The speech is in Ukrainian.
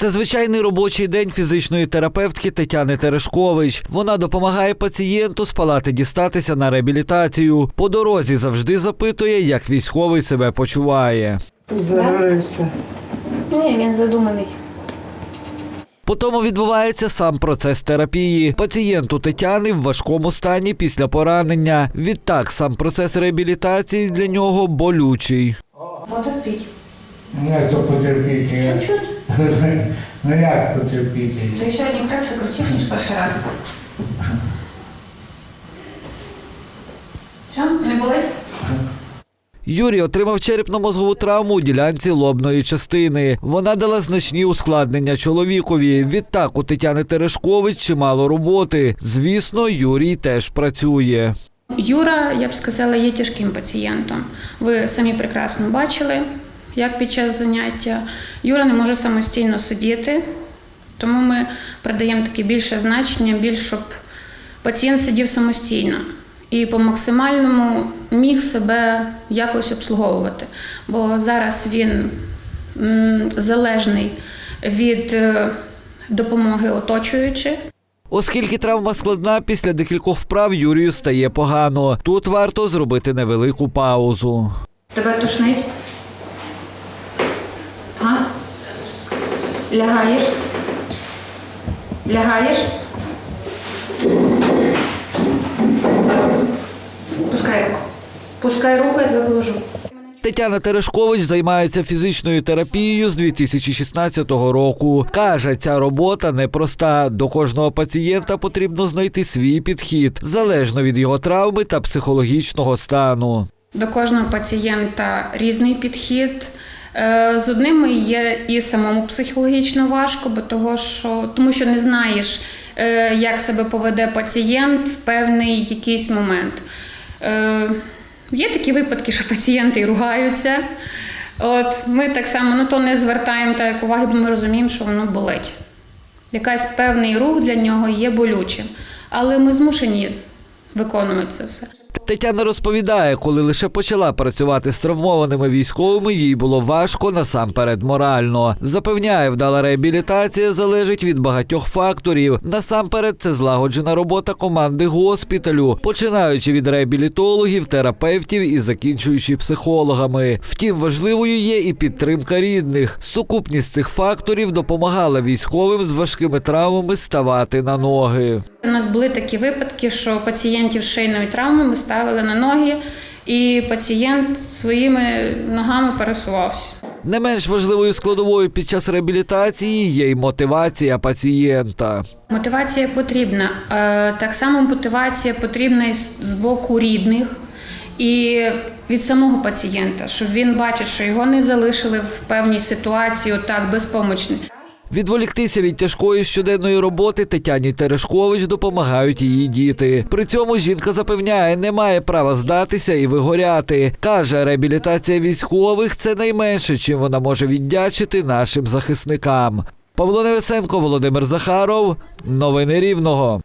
Це звичайний робочий день фізичної терапевтки Тетяни Терешкович. Вона допомагає пацієнту з палати дістатися на реабілітацію. По дорозі завжди запитує, як військовий себе почуває. Загорився. Ні, він задуманий. Потім відбувається сам процес терапії. Пацієнту Тетяни в важкому стані після поранення. Відтак, сам процес реабілітації для нього болючий. Воду піть. Ну то потерпіти? Я- Чуть-чуть. Ну як потерпіти? Ти сьогодні краще кричиш, ніж перший раз. Що? Не болить? Юрій отримав черепно-мозгову травму у ділянці лобної частини. Вона дала значні ускладнення чоловікові. Відтак у Тетяни Терешкович чимало роботи. Звісно, Юрій теж працює. Юра, я б сказала, є тяжким пацієнтом. Ви самі прекрасно бачили, як під час заняття Юра не може самостійно сидіти, тому ми придаємо таке більше значення, більш щоб пацієнт сидів самостійно і по максимальному міг себе якось обслуговувати. Бо зараз він залежний від е, допомоги оточуючих. Оскільки травма складна, після декількох вправ Юрію стає погано. Тут варто зробити невелику паузу. Тебе тошнить? Лягаєш? Лягаєш? Пускай руку. Пускай руку, я тебе положу. Тетяна Терешкович займається фізичною терапією з 2016 року. Каже, ця робота непроста. До кожного пацієнта потрібно знайти свій підхід залежно від його травми та психологічного стану. До кожного пацієнта різний підхід. Е, З одними є і самому психологічно важко, бо того, що, тому що не знаєш, е, як себе поведе пацієнт в певний якийсь момент. Е, Є такі випадки, що пацієнти ругаються. От, ми так само на то не звертаємо так уваги, бо ми розуміємо, що воно болить. Якась певний рух для нього є болючим. Але ми змушені виконувати це все. Тетяна розповідає, коли лише почала працювати з травмованими військовими, їй було важко насамперед морально. Запевняє, вдала реабілітація залежить від багатьох факторів. Насамперед, це злагоджена робота команди госпіталю, починаючи від реабілітологів, терапевтів і закінчуючи психологами. Втім, важливою є і підтримка рідних. Сукупність цих факторів допомагала військовим з важкими травмами ставати на ноги. У нас були такі випадки, що пацієнтів з шийною травмою ми ставили на ноги, і пацієнт своїми ногами пересувався. Не менш важливою складовою під час реабілітації є й мотивація пацієнта. Мотивація потрібна. Е, Так само мотивація потрібна і з боку рідних і від самого пацієнта, щоб він бачить, що його не залишили в певній ситуації, отак безпомочний. Відволіктися від тяжкої щоденної роботи Тетяні Терешкович допомагають її діти. При цьому жінка запевняє, не має права здатися і вигоряти. Каже, реабілітація військових це найменше, чим вона може віддячити нашим захисникам. Павло Невесенко, Володимир Захаров. Новини Рівного.